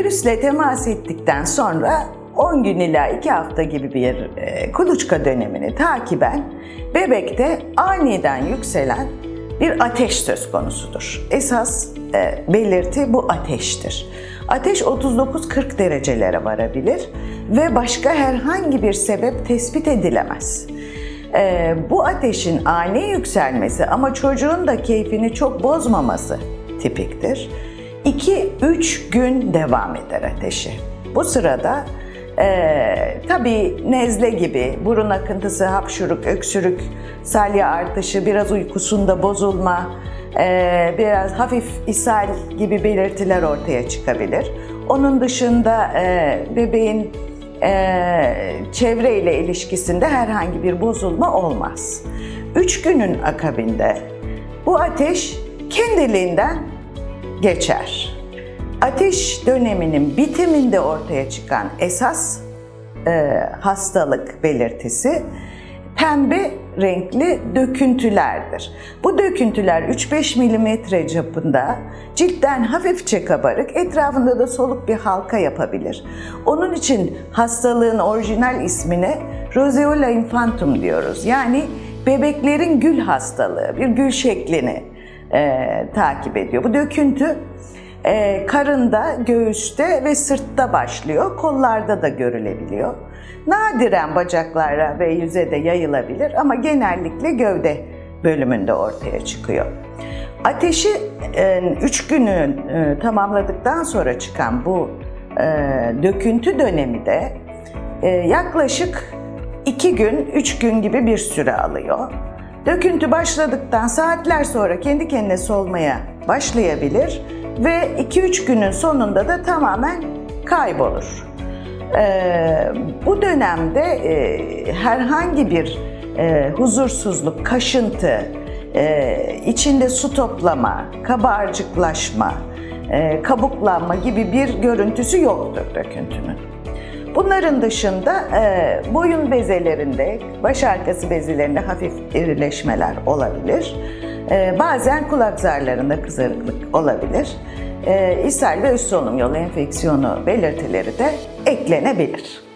Virüsle temas ettikten sonra 10 gün ila 2 hafta gibi bir e, kuluçka dönemini takiben bebekte aniden yükselen bir ateş söz konusudur. Esas e, belirti bu ateştir. Ateş 39-40 derecelere varabilir ve başka herhangi bir sebep tespit edilemez. Ee, bu ateşin ani yükselmesi ama çocuğun da keyfini çok bozmaması tipiktir. 2-3 gün devam eder ateşi. Bu sırada e, tabii nezle gibi, burun akıntısı, hapşuruk, öksürük, salya artışı, biraz uykusunda bozulma, e, biraz hafif ishal gibi belirtiler ortaya çıkabilir. Onun dışında e, bebeğin e, çevreyle ilişkisinde herhangi bir bozulma olmaz. Üç günün akabinde bu ateş kendiliğinden geçer. Ateş döneminin bitiminde ortaya çıkan esas e, hastalık belirtisi pembe renkli döküntülerdir. Bu döküntüler 3-5 milimetre çapında ciltten hafifçe kabarık, etrafında da soluk bir halka yapabilir. Onun için hastalığın orijinal ismine roseola infantum diyoruz. Yani bebeklerin gül hastalığı, bir gül şeklini e, takip ediyor. Bu döküntü e, karında, göğüste ve sırtta başlıyor. Kollarda da görülebiliyor. Nadiren bacaklara ve yüze de yayılabilir ama genellikle gövde bölümünde ortaya çıkıyor. Ateşi 3 günü e, tamamladıktan sonra çıkan bu e, döküntü dönemi de e, yaklaşık 2 gün, 3 gün gibi bir süre alıyor. Döküntü başladıktan saatler sonra kendi kendine solmaya başlayabilir ve 2-3 günün sonunda da tamamen kaybolur. Ee, bu dönemde e, herhangi bir e, huzursuzluk, kaşıntı, e, içinde su toplama, kabarcıklaşma, e, kabuklanma gibi bir görüntüsü yoktur döküntünün. Bunların dışında e, boyun bezelerinde, baş arkası bezelerinde hafif irileşmeler olabilir. E, bazen kulak zarlarında kızarıklık olabilir. E, ishal ve üst solunum yolu enfeksiyonu belirtileri de eklenebilir.